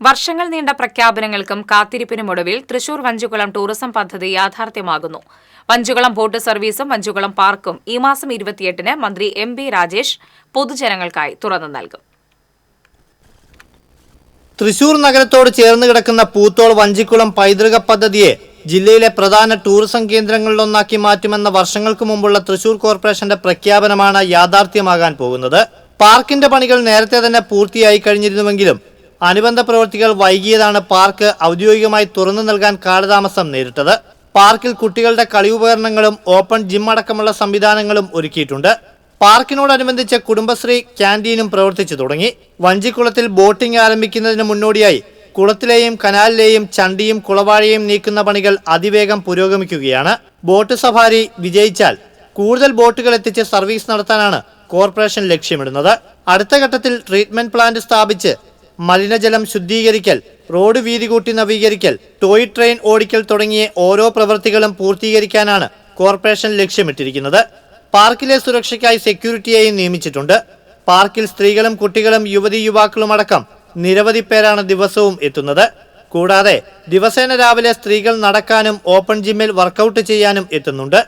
വർഷങ്ങൾ നീണ്ട പ്രഖ്യാപനങ്ങൾക്കും കാത്തിരിപ്പിനുമൊടുവിൽ തൃശൂർ വഞ്ചിക്കുളം ടൂറിസം പദ്ധതി യാഥാർത്ഥ്യമാകുന്നു. വഞ്ചിക്കുളം ബോട്ട് സർവീസും വഞ്ചിക്കുളം പാർക്കും ഈ മാസം ഇരുപത്തിയെട്ടിന് മന്ത്രി എം ബി രാജേഷ് പൊതുജനങ്ങൾക്കായി തുറന്നു നൽകും. തൃശൂർ നഗരത്തോട് ചേർന്ന് കിടക്കുന്ന പൂത്തോൾ വഞ്ചിക്കുളം പൈതൃക പദ്ധതിയെ ജില്ലയിലെ പ്രധാന ടൂറിസം കേന്ദ്രങ്ങളിലൊന്നാക്കി മാറ്റുമെന്ന വർഷങ്ങൾക്ക് മുമ്പുള്ള തൃശൂർ കോർപ്പറേഷന്റെ പ്രഖ്യാപനമാണ് യാഥാർത്ഥ്യമാകാൻ പോകുന്നത്. പാർക്കിന്റെ പണികൾ നേരത്തെ തന്നെ പൂർത്തിയായി കഴിഞ്ഞിരുന്നുവെങ്കിലും അനുബന്ധ പ്രവൃത്തികൾ വൈകിയതാണ് പാർക്ക് ഔദ്യോഗികമായി തുറന്നു നൽകാൻ കാലതാമസം നേരിട്ടത്. പാർക്കിൽ കുട്ടികളുടെ കളി ഉപകരണങ്ങളും ഓപ്പൺ ജിം അടക്കമുള്ള സംവിധാനങ്ങളും ഒരുക്കിയിട്ടുണ്ട്. പാർക്കിനോടനുബന്ധിച്ച് കുടുംബശ്രീ ക്യാന്റീനും പ്രവർത്തിച്ചു തുടങ്ങി. വഞ്ചിക്കുളത്തിൽ ബോട്ടിംഗ് ആരംഭിക്കുന്നതിന് മുന്നോടിയായി കുളത്തിലെയും കനാലിലെയും ചണ്ടിയും കുളവാഴയും നീക്കുന്ന പണികൾ അതിവേഗം പുരോഗമിക്കുകയാണ്. ബോട്ട് സഫാരി വിജയിച്ചാൽ കൂടുതൽ ബോട്ടുകൾ എത്തിച്ച് സർവീസ് നടത്താനാണ് കോർപ്പറേഷൻ ലക്ഷ്യമിടുന്നത്. അടുത്ത ഘട്ടത്തിൽ ട്രീറ്റ്മെന്റ് പ്ലാന്റ് സ്ഥാപിച്ച് മലിനജലം ശുദ്ധീകരിക്കൽ റോഡ് വീതി കൂട്ടി നവീകരിക്കൽ ടോയ് ട്രെയിൻ ഓടിക്കൽ തുടങ്ങിയ ഓരോ പ്രവൃത്തികളും പൂർത്തീകരിക്കാനാണ് കോർപ്പറേഷൻ ലക്ഷ്യമിട്ടിരിക്കുന്നത്. പാർക്കിലെ സുരക്ഷയ്ക്കായി സെക്യൂരിറ്റിയെയും നിയമിച്ചിട്ടുണ്ട്. പാർക്കിൽ സ്ത്രീകളും കുട്ടികളും യുവതി യുവാക്കളുമടക്കം നിരവധി പേരാണ് ദിവസവും എത്തുന്നത്. കൂടാതെ ദിവസേന രാവിലെ സ്ത്രീകൾ നടക്കാനും ഓപ്പൺ ജിമ്മിൽ വർക്കൗട്ട് ചെയ്യാനും എത്തുന്നുണ്ട്.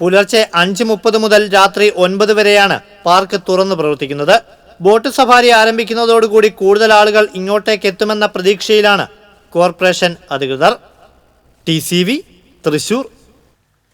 പുലർച്ചെ അഞ്ച് മുപ്പത് മുതൽ രാത്രി ഒൻപത് വരെയാണ് പാർക്ക് തുറന്നു പ്രവർത്തിക്കുന്നത്. ബോട്ട് സഫാരി ആരംഭിക്കുന്നതോടുകൂടി കൂടുതൽ ആളുകൾ ഇങ്ങോട്ടേക്ക് എത്തുമെന്ന പ്രതീക്ഷയിലാണ് കോർപ്പറേഷൻ അധികൃതർ. ടി തൃശൂർ